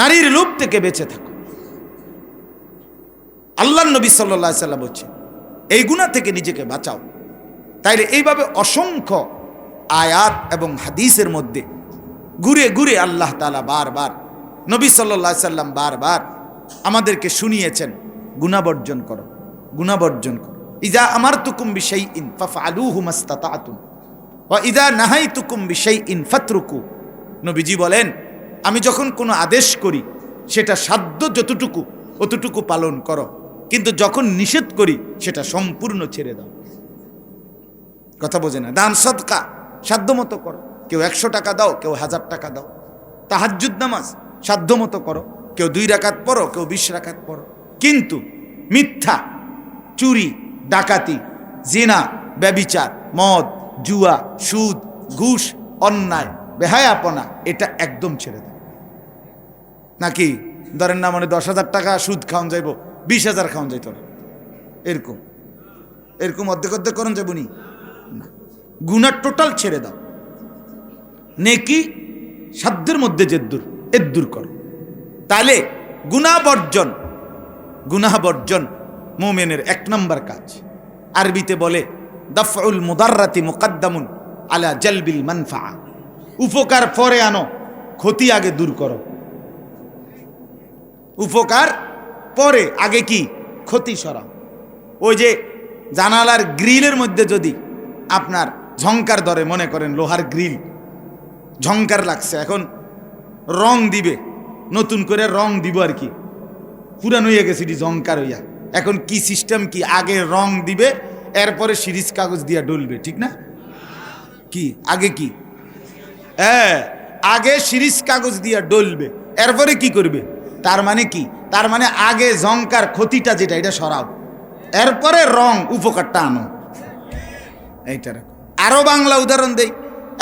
নারীর লোভ থেকে বেঁচে থাকো। আল্লাহ নবী সাল্লাহ সাল্লাম বলছে এই গুণা থেকে নিজেকে বাঁচাও। তাইলে এইভাবে অসংখ্য আয়াত এবং হাদিসের মধ্যে ঘুরে ঘুরে আল্লাহ তালা বারবার, নবী সাল্লাহ সাল্লাম বারবার আমাদেরকে শুনিয়েছেন গুণাবর্জন করো গুণাবর্জন করো ইজা আমার তুকুম বিষয় ইন ফাফা আলু হুমাস্তাতুম ও ইদা নাহাই তুকুম বিষয় ইন ফাতরুকু। নবীজি বলেন আমি যখন কোনো আদেশ করি, সেটা সাধ্য যতটুকু, অতটুকু পালন করো। কিন্তু যখন নিষেধ করি, সেটা সম্পূর্ণ ছেড়ে দাও। কথা বোঝে না? দান সৎকা সাধ্য মতো করো। কেউ একশো টাকা দাও, কেউ হাজার টাকা দাও। তাহাজ্জুদ নামাজ, সাধ্য মতো করো। কেউ দুই রাকাত পড়ো, কেউ বিশ রাকাত পড়ো। কিন্তু মিথ্যা, চুরি, ডাকাতি, জিনা, ব্যবিচার, মদ, জুয়া, সুদ, ঘুষ, অন্যায়, বেহায়াপনা, এটা একদম ছেড়ে দাও। নাকি? ধরেন না মানে দশ হাজার টাকা সুদ খাওয়ান যাইব, বিশ হাজার খাওয়ান যাইত না। এরকম। এরকম অর্ধেক অর্ধেক করুন যাবনি না? গুনার টোটাল ছেড়ে দাও। নেকি সাধ্যের মধ্যে জেদ্দুর, এদ্দুর করো। তাহলে গুণা বর্জন গুনাহ বর্জন মোমেনের এক নম্বর কাজ। আরবিতে বলে, দফউল মুদাররাতি মুকদ্দামুন আলা জলবিল মানফা। উপকার পরে আনো, ক্ষতি আগে দূর করো। উপকার পরে, আগে কি? ক্ষতি সরাও। ওই যে জানালার গ্রিলের মধ্যে যদি আপনার ঝংকার ধরে, মনে করেন লোহার গ্রিল, ঝংকার লাগছে, এখন রং দিবে, নতুন করে রং দিব আর কি। পুরান হইয়া গেছে এটি ঝংকার হইয়া। এখন কি সিস্টেম কি আগে রং দিবে, এরপরে সিরিজ কাগজ দিয়া ডলবে, ঠিক না? কি? আগে কি? হ্যাঁ আগে সিরিজ কাগজ দিয়া ডলবে, এরপরে কি করবে? তার মানে কি? তার মানে আগে জংকার ক্ষতিটা যেটা, এটা সরাও। এরপরে রং উপকারটা আনো। এইটার রাখো। আরও বাংলা উদাহরণ দেই।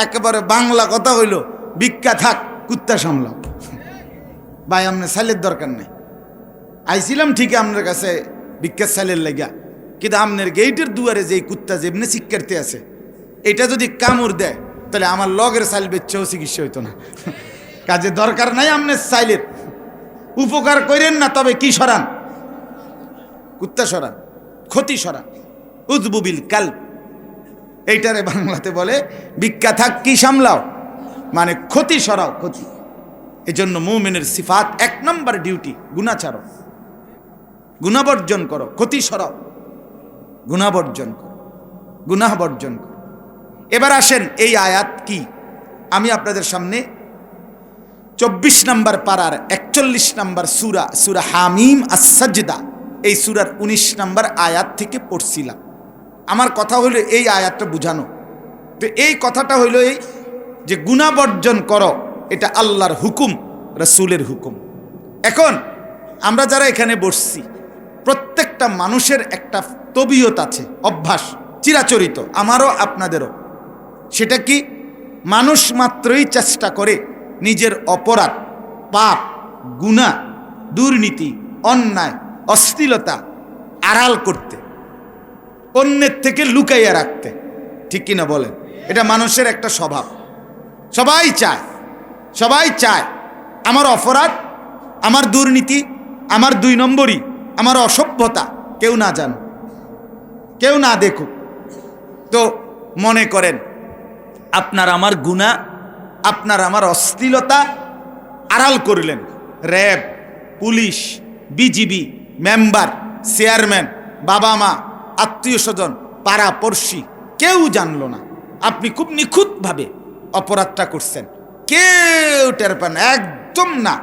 একেবারে বাংলা কথা হইল, ভিক্ষা থাক, কুত্তা সামলাও। ভাই, আপনার সাইলের দরকার নেই। আইছিলাম ঠিকই আপনার কাছে ভিক্ষা সাইলের লাগিয়া কিন্তু আপনার গেইটের দুয়ারে যে কুত্তা যেমনি শিক্ষার্থী আছে এটা যদি কামড় দেয়, তাহলে আমার লগের সাইল বেচছেও চিকিৎসা হইতো না। কাজে দরকার নাই আপনার সাইলের উপকার করেন না, তবে কি সরান? কুত্তা সরান, ক্ষতি সরান। উদ্বুবিল কাল এইটারে বাংলাতে বলে, ভিক্ষা থাক কি সামলাও মানে ক্ষতি সরাও, ক্ষতি। এজন্য মৌমেনের সিফাত এক নম্বর ডিউটি গুণা ছাড়ো গুণাবর্জন করো, ক্ষতি সরাও। গুণাবর্জন করো গুনাহ বর্জন করো। এবার আসেন এই আয়াত কি? আমি আপনাদের সামনে চব্বিশ নম্বর পাড়ার একচল্লিশ নম্বর সুরা সুরা হামিম আসাজদা এই সুরার ১৯ নম্বর আয়াত থেকে পড়ছিলাম। আমার কথা হলো এই আয়াতটা বুঝানো। তো এই কথাটা হইল এই যে গুণা বর্জন করো, এটা আল্লাহর হুকুম, রসুলের হুকুম। এখন আমরা যারা এখানে বসছি, প্রত্যেকটা মানুষের একটা তবিয়ত আছে, অভ্যাস, চিরাচরিত, আমারও আপনাদেরও। সেটা কি? মানুষ মাত্রই চেষ্টা করে নিজের অপরাধ, পাপ গুণা দুর্নীতি, অন্যায়, অশ্লীলতা আড়াল করতে, অন্যের থেকে লুকাইয়া রাখতে। ঠিক কিনা বলেন? এটা মানুষের একটা স্বভাব। সবাই চায় সবাই চায় আমার অপরাধ, আমার দুর্নীতি, আমার দুই নম্বরই, আমার অসভ্যতা, কেউ না জান কেউ না দেখুক। তো মনে করেন, আপনার আমার গুণা আপনার আমার অশ্লীলতা আড়াল করলেন। RAB, police, BGB, member, chairman বাবা মা আত্মীয় স্বজন পাড়া পড়শি, কেউ জানলো না। আপনি খুব নিখুঁতভাবে অপরাধটা করছেন। কেউ টের পান, একদম না।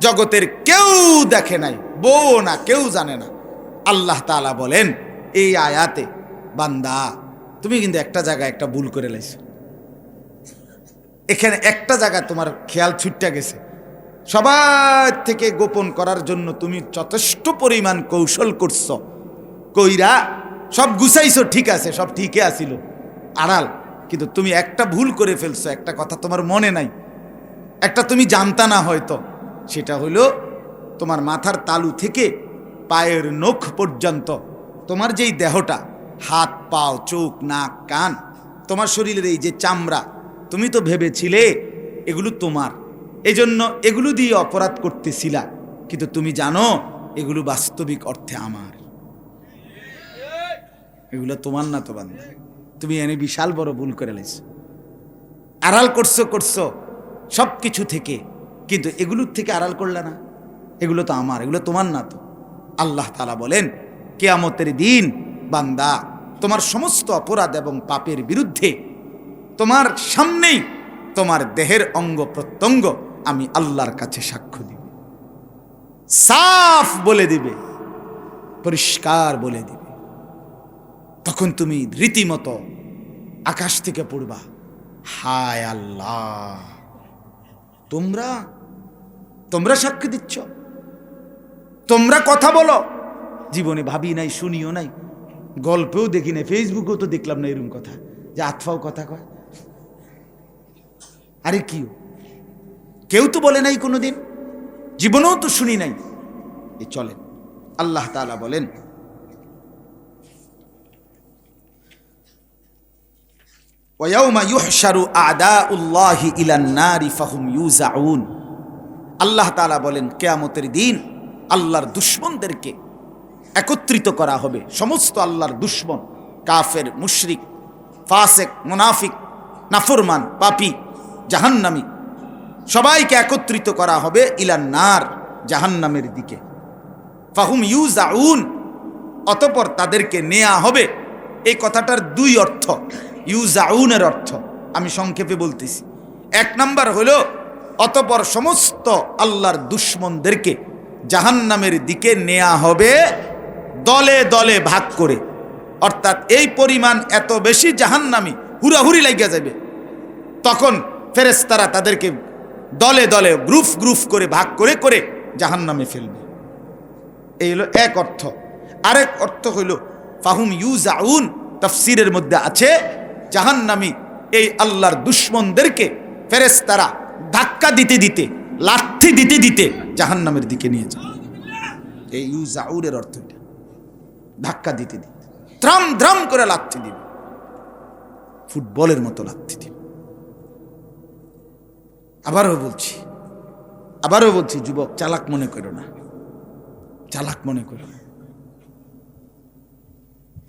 জগতের কেউ দেখে নাই, বউ না, কেউ জানে না। আল্লাহ তালা বলেন, এই আয়াতে, বান্দা, তুমি কিন্তু একটা জায়গায় একটা ভুল করে লাইছো। এখানে একটা জায়গায় তোমার খেয়াল ছুটটা গেছে। সবার থেকে গোপন করার জন্য তুমি যথেষ্ট পরিমাণ কৌশল করছ। কইরা সব গুছাইছো, ঠিক আছে, সব ঠিকই আসিল আড়াল, কিন্তু তুমি একটা ভুল করে ফেলছো, একটা কথা তোমার মনে নাই। একটা তুমি জানতা না হয়তো, সেটা হইল তোমার মাথার তালু থেকে পায়ের নখ পর্যন্ত তোমার যেই দেহটা, হাত, পাও, চোখ, নাক, কান, তোমার শরীরের এই যে চামড়া তুমি তো ভেবেছিলে এগুলো তোমার। এই জন্য এগুলো দিয়ে অপরাধ করতেছিলা। কিন্তু তুমি জানো, এগুলো বাস্তবিক অর্থে আমার। এগুলো তোমার না তো বান্দা। তুমি এনে বিশাল বড় ভুল করে লেছ আড়াল করছ করছ সব কিছু থেকে। কিন্তু এগুলোর থেকে আড়াল করলে না। এগুলো তো আমার, এগুলো তোমার না তো। আল্লাহ তালা বলেন, কেয়ামতের দিন বান্দা তোমার সমস্ত অপরাধ এবং পাপের বিরুদ্ধে তোমার সামনেই তোমার দেহের অঙ্গ প্রত্যঙ্গ আমি আল্লাহর কাছে সাক্ষ্য দিব। সাফ বলে দিবে, পরিষ্কার বলে দিবে। তখন তুমি রীতিমতো আকাশ থেকে পড়বা, হায় আল্লাহ, তোমরা তোমরা সাক্ষী দিচ্ছ? তোমরা কথা বলো, জীবনে ভাবি নাই, শুনিও নাই, গল্পেও দেখি নাই, ফেসবুকেও তো দেখলাম না এরকম কথা, যে আতফাও কথা কয়। আরে কি কেউ তো বলে নাই কোনোদিন? জীবনেও তো শুনি নাই। এ চলেন, আল্লাহ তালা বলেন আল্লাহ তাআলা বলেন, কেয়ামতের দিন আল্লাহর দুশ্মনদেরকে একত্রিত করা হবে। সমস্ত আল্লাহর দুশ্মন, কাফের, মুশরিক, ফাসেক, মুনাফিক, নাফরমান, পাপি জাহান্নামি। সবাইকে একত্রিত করা হবে ইলান নার, জাহান্নামের দিকে। ফাহুম ইউজ আউন অতপর তাদেরকে নেয়া হবে। এই কথাটার দুই অর্থ ইউজ আউনের অর্থ, আমি সংক্ষেপে বলতেছি। এক নাম্বার হলো, অতপর সমস্ত আল্লাহর দুশ্মনদেরকে জাহান্নামের দিকে নেয়া হবে, দলে দলে ভাগ করে। অর্থাৎ এই পরিমাণ এত বেশি জাহান্নামি হুরাহুরি লাগিয়া যাবে। তখন ফেরেস্তারা তাদেরকে দলে দলে, গ্রুপ গ্রুপ করে, ভাগ করে করে জাহান্নামে ফেলবে। এই হলো এক অর্থ। আরেক অর্থ হইল, ফাহুম ইউজাউন তফসিরের মধ্যে আছে, জাহান্নামি এই আল্লাহর দুশ্মনদেরকে ফেরেস্তারা ধাক্কা দিতে দিতে, লাঠি দিতে দিতে জাহান্নামের দিকে নিয়ে যায়। এই ইউজাউরের অর্থ এটা। ধাক্কা দিতে দিতে ত্রাম দ্রাম করে লাথি দিবে। ফুটবলের মতো লাথি দিবে। আবারও বলছি আবারও বলছি যুবক চালাক মনে করো না। চালাক মনে করো না।